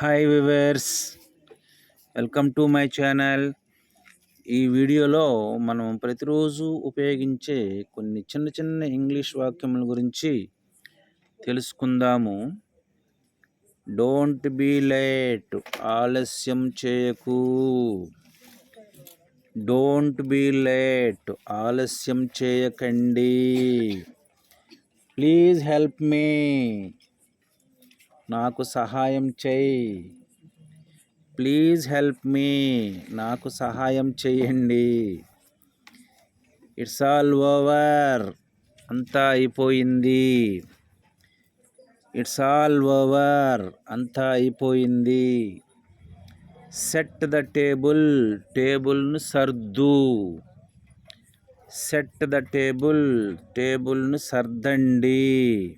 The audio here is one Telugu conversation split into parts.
Hi viewers welcome to my channel. ఈ వీడియోలో మనం ప్రతిరోజు ఉపయోగించే కొన్ని చిన్న చిన్న ఇంగ్లీష్ వాక్యముల గురించి తెలుసుకుందాము. డోంట్ బీ లేట్ ఆలస్యం చేయకు. డోంట్ బీ లేట్ ఆలస్యం చేయకండి. ప్లీజ్ హెల్ప్ మీ నాకు సహాయం చేయి. Please help me. నాకు సహాయం చేయండి. It's all over. అంతా అయిపోయింది. It's all over. అంతా అయిపోయింది. Set the table. టేబుల్ను సర్దు. Set the table. టేబుల్ను సర్దండి.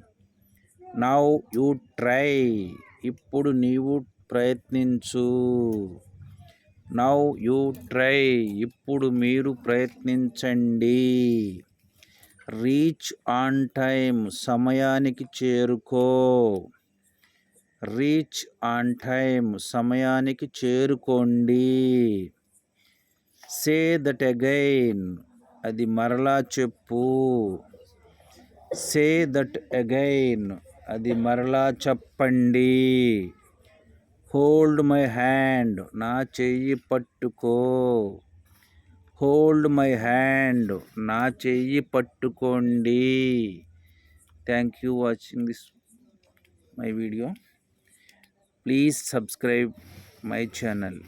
నౌ యూ ట్రై ఇప్పుడు నీవు ప్రయత్నించు. నౌ యూ ట్రై ఇప్పుడు మీరు ప్రయత్నించండి. రీచ్ ఆన్ టైం సమయానికి చేరుకో. రీచ్ ఆన్ టైం సమయానికి చేరుకోండి. సే దట్ అగైన్ అది మరలా చెప్పు. సే దట్ అగైన్ అది మరలా చెప్పండి. హోల్డ్ మై హ్యాండ్ నా చెయ్యి పట్టుకో. హోల్డ్ మై హ్యాండ్ నా చెయ్యి పట్టుకోండి. Thank you watching this my video please subscribe my channel